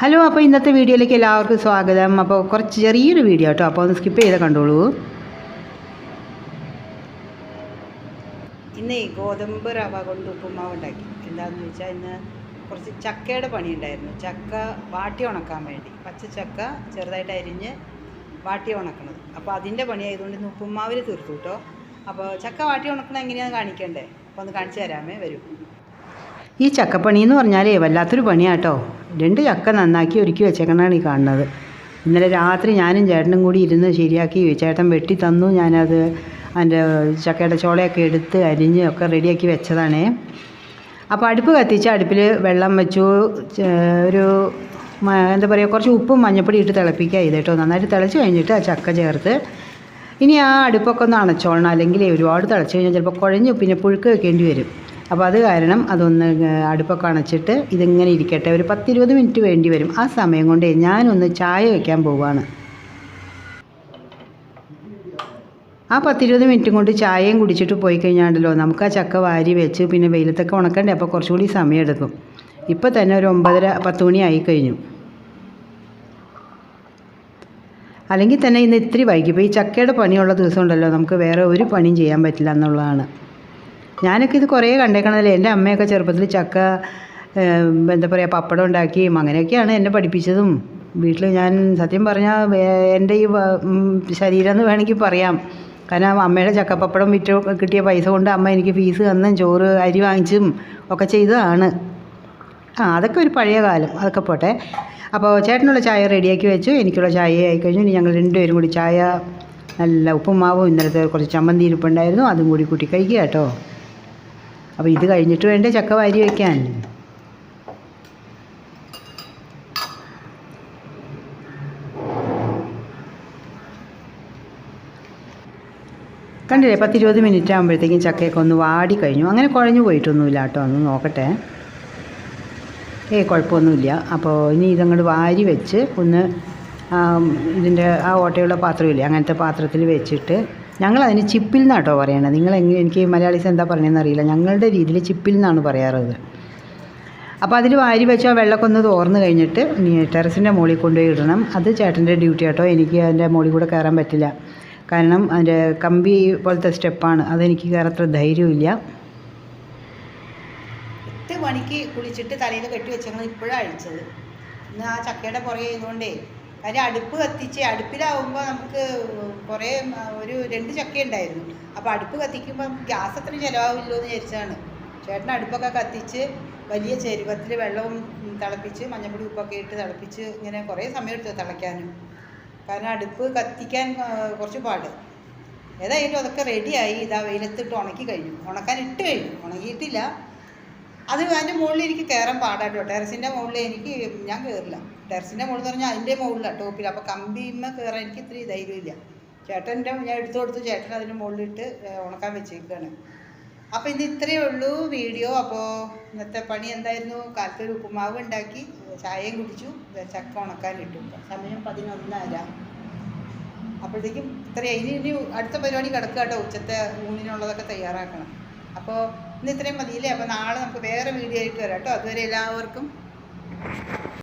Hello അപ്പോൾ ഇന്നത്തെ വീഡിയോയിലേക്ക് എല്ലാവർക്കും സ്വാഗതം. അപ്പോൾ കുറച്ച് ചെറിയൊരു വീഡിയോ കേട്ടോ. അപ്പോൾ ഒന്ന് സ്കിപ്പ് ചെയ്ത് കണ്ടോളൂ. ഇന്നേ ഗോതമ്പ് റവ കൊണ്ട് ഉപ്പുമാവ് ഉണ്ടാക്കി. എന്താണെന്ന് വെച്ചാൽ ഇന്ന് കുറച്ച് ചക്കയുടെ പണി ഉണ്ടായിരുന്നു. ചക്ക വാട്ടി ഉണക്കാൻ വേണ്ടി. പച്ച ചക്ക ചെറുതായിട്ട് അരിഞ്ഞ് വാട്ടി ഉണക്കണത്. അപ്പോൾ അതിന്റെ പണി ആയതുകൊണ്ട് ഇന്ന് ഉപ്പുമാവിൽ തീർത്തു കേട്ടോ അപ്പോൾ ചക്ക വാട്ടി ഉണക്കണത് എങ്ങനെയാണെന്ന് കാണിക്കണ്ടേ? അപ്പോൾ ഒന്ന് കാണിച്ചു തരാമേ വരൂ. ഈ ചക്കപ്പണി എന്ന് പറഞ്ഞാലേ വല്ലാത്തൊരു പണിയാട്ടോ രണ്ട് ചക്ക നന്നാക്കി ഒരുക്കി വെച്ചേക്കണാണ് ഈ കാണുന്നത്. ഇന്നലെ രാത്രി ഞാനും ചേട്ടനും കൂടി ഇരുന്ന് ശരിയാക്കി ചേട്ടൻ വെട്ടി തന്നു. ഞാനത് അതിന്റെ ചക്കയുടെ ചോളയൊക്കെ എടുത്ത് അരിഞ്ഞ് ഒക്കെ റെഡിയാക്കി വെച്ചതാണേ. അപ്പോൾ അടുപ്പ് കത്തിച്ച് അടുപ്പിൽ വെള്ളം വെച്ചു. ഒരു എന്താ പറയുക കുറച്ച് ഉപ്പും മഞ്ഞപ്പൊടി ഇട്ട് തിളപ്പിക്കുക ചെയ്ത് കേട്ടോ നന്നായിട്ട് തിളച്ച് കഴിഞ്ഞിട്ട് ആ ചക്ക ചേർത്ത് ഇനി ആ അടുപ്പൊക്കെ ഒന്ന് അണച്ചോളണം. അല്ലെങ്കിൽ ഒരുപാട് തിളച്ച് കഴിഞ്ഞാൽ ചിലപ്പോൾ കുഴഞ്ഞ് പിന്നെ പുഴുക്ക് വെക്കേണ്ടി വരും. അപ്പോൾ അത് കാരണം അതൊന്ന് അടുപ്പൊക്കെ അണച്ചിട്ട് ഇതിങ്ങനെ ഇരിക്കട്ടെ. ഒരു പത്തിരുപത് മിനിറ്റ് വേണ്ടി വരും. ആ സമയം കൊണ്ട് ഞാനൊന്ന് ചായ വയ്ക്കാൻ പോവുകയാണ് ആ പത്തിരുപത് മിനിറ്റ് കൊണ്ട് ചായയും കുടിച്ചിട്ട് പോയി കഴിഞ്ഞാണ്ടല്ലോ നമുക്ക് ആ ചക്ക വാരി വെച്ച് പിന്നെ വെയിലത്തൊക്കെ ഉണക്കണ്ടേ അപ്പോൾ കുറച്ചുകൂടി സമയമെടുക്കും ഇപ്പോൾ തന്നെ ഒരു ഒമ്പതര പത്ത് മണി കഴിഞ്ഞു. അല്ലെങ്കിൽ തന്നെ ഇന്ന് ഇത്തിരി വൈകി. ഇപ്പോൾ ഈ ചക്കയുടെ പണിയുള്ള ദിവസം ഉണ്ടല്ലോ നമുക്ക് വേറെ ഒരു പണിയും ചെയ്യാൻ പറ്റില്ല എന്നുള്ളതാണ്. ഞാനൊക്കെ ഇത് കുറേ കണ്ടേക്കണതല്ലേ? എന്റെ അമ്മയൊക്കെ ചെറുപ്പത്തിൽ ചക്ക എന്താ പറയുക പപ്പടം ഉണ്ടാക്കിയും അങ്ങനെയൊക്കെയാണ് എന്നെ പഠിപ്പിച്ചതും. വീട്ടിൽ ഞാൻ സത്യം പറഞ്ഞാൽ എന്റെ ഈ ശരീരം എന്ന് വേണമെങ്കിൽ പറയാം. കാരണം അമ്മയുടെ ചക്കപ്പപ്പടം വിറ്റ് കിട്ടിയ പൈസ കൊണ്ട് അമ്മ എനിക്ക് ഫീസ് തന്നും ചോറ് അരി വാങ്ങിച്ചും ഒക്കെ ചെയ്തതാണ്. ആ അതൊക്കെ ഒരു പഴയ കാലം. അതൊക്കെ പോട്ടെ. അപ്പോൾ ചേട്ടനുള്ള ചായ റെഡിയാക്കി വെച്ചു. എനിക്കുള്ള ചായ ആയിക്കഴിഞ്ഞു. ഇനി ഞങ്ങൾ രണ്ടുപേരും കൂടി ചായ നല്ല ഉപ്പുമാവും ഇന്നലത്തെ കുറച്ച് ചമ്മന്തി ഇരിപ്പുണ്ടായിരുന്നു. അതും കൂടി കൂട്ടി കഴിക്കുക കേട്ടോ. അപ്പോൾ ഇത് കഴിഞ്ഞിട്ട് വേണ്ടേ ചക്ക വാരി വയ്ക്കാൻ കണ്ടില്ലേ പത്തിരുപത് മിനിറ്റ് ആകുമ്പോഴത്തേക്കും ചക്കയൊക്കെ ഒന്ന് വാടി കഴിഞ്ഞു. അങ്ങനെ കുഴഞ്ഞു പോയിട്ടൊന്നുമില്ല കേട്ടോ ഒന്ന് നോക്കട്ടെ. ഏയ് കുഴപ്പമൊന്നുമില്ല. അപ്പോൾ ഇനി ഇതങ്ങോട്ട് വാരി വെച്ച് ഒന്ന് ഇതിന്റെ ആ ഓട്ടയുള്ള പാത്രമില്ലേ അങ്ങനത്തെ പാത്രത്തിൽ വെച്ചിട്ട് ഞങ്ങളതിന് ചിപ്പിൽ നിന്നാണ് കേട്ടോ പറയണത് നിങ്ങൾ എങ്ങനെ എനിക്ക് മലയാളീസ് എന്താ പറയണതെന്ന് അറിയില്ല. ഞങ്ങളുടെ രീതിയിൽ ചിപ്പിൽ നിന്നാണ് പറയാറുള്ളത്. അപ്പോൾ അതിൽ വാരി വെച്ച് ആ വെള്ളമൊക്കെ ഒന്ന് തോർന്ന് കഴിഞ്ഞിട്ട് ടെറസിന്റെ മുകളിൽ കൊണ്ടുപോയി ഇടണം. അത് ചേട്ടന്റെ ഡ്യൂട്ടി കേട്ടോ എനിക്ക് അതിന്റെ മുകളിൽ കൂടെ കയറാൻ പറ്റില്ല. കാരണം അതിന്റെ കമ്പി പോലത്തെ സ്റ്റെപ്പാണ്. അതെനിക്ക് കയറത്ര ധൈര്യമില്ല. എട്ട് മണിക്ക് കുളിച്ചിട്ട് തലയിൽ കെട്ടി വെച്ചങ്ങൾ ഇപ്പോഴാണ് അഴിച്ചത് ഇന്ന് ആ ചക്കയുടെ പുറകെ ചെയ്തുകൊണ്ടേ കാര്യം അടുപ്പ് കത്തിച്ച് അടുപ്പിലാവുമ്പോൾ നമുക്ക് കുറേ ഒരു രണ്ട് ചക്ക ഉണ്ടായിരുന്നു അപ്പോൾ അടുപ്പ് കത്തിക്കുമ്പോൾ ഗ്യാസ് അത്ര ചിലവാവില്ലോ എന്ന് വിചാരിച്ചതാണ്. ചേട്ടൻ അടുപ്പൊക്കെ കത്തിച്ച് വലിയ ചെരുവത്തിൽ വെള്ളവും തിളപ്പിച്ച് മഞ്ഞപ്പൊടി ഉപ്പൊക്കെ ഇട്ട് തിളപ്പിച്ച് ഇങ്ങനെ കുറേ സമയം എടുത്തു തിളയ്ക്കാനും. കാരണം അടുപ്പ് കത്തിക്കാൻ കുറച്ച് പാട്. ഏതായാലും അതൊക്കെ റെഡിയായി ഇതാ വെയിലത്തിട്ട് ഉണക്കി കഴിഞ്ഞു. ഉണക്കാൻ ഇട്ട് കഴിഞ്ഞു. ഉണങ്ങിയിട്ടില്ല അത് അതിന്റെ മുകളിൽ എനിക്ക് കയറാൻ പാടാട്ടോ. ടെറസിന്റെ മുകളിൽ എനിക്ക് ഞാൻ കയറില്ല. ടെറസിന്റെ മുകളിൽ പറഞ്ഞാൽ അതിന്റെ മുകളിലാണ് ടോപ്പിൽ. അപ്പോൾ കമ്പിമ്മ കയറാൻ എനിക്ക് ഇത്തിരി ധൈര്യമില്ല. ചേട്ടന്റെ ഞാൻ എടുത്തു കൊടുത്തു ചേട്ടൻ അതിന്റെ മുകളിലിട്ട് ഉണക്കാൻ വെച്ചേക്കാണ്. അപ്പോൾ ഇത് ഇത്രയേ ഉള്ളൂ വീഡിയോ. അപ്പോൾ ഇന്നത്തെ പണി എന്തായിരുന്നു? കാലത്തൊരു ഉപ്പുമാവ് ഉണ്ടാക്കി ചായയും കുടിച്ചു ചക്ക ഉണക്കാൻ ഇട്ടു. സമയം പതിനൊന്നര. അപ്പോഴത്തേക്കും ഇത്രയും. ഇനി ഇനി അടുത്ത പരിപാടി കിടക്കുക കേട്ടോ ഉച്ചത്തെ ഊണിനുള്ളതൊക്കെ തയ്യാറാക്കണം. അപ്പോൾ ഇന്ന് ഇത്രയും മതിയില്ലേ? അപ്പോൾ നാളെ നമുക്ക് വേറെ വീഡിയോ ആയിട്ട് വരാം കേട്ടോ. അതുവരെ എല്ലാവർക്കും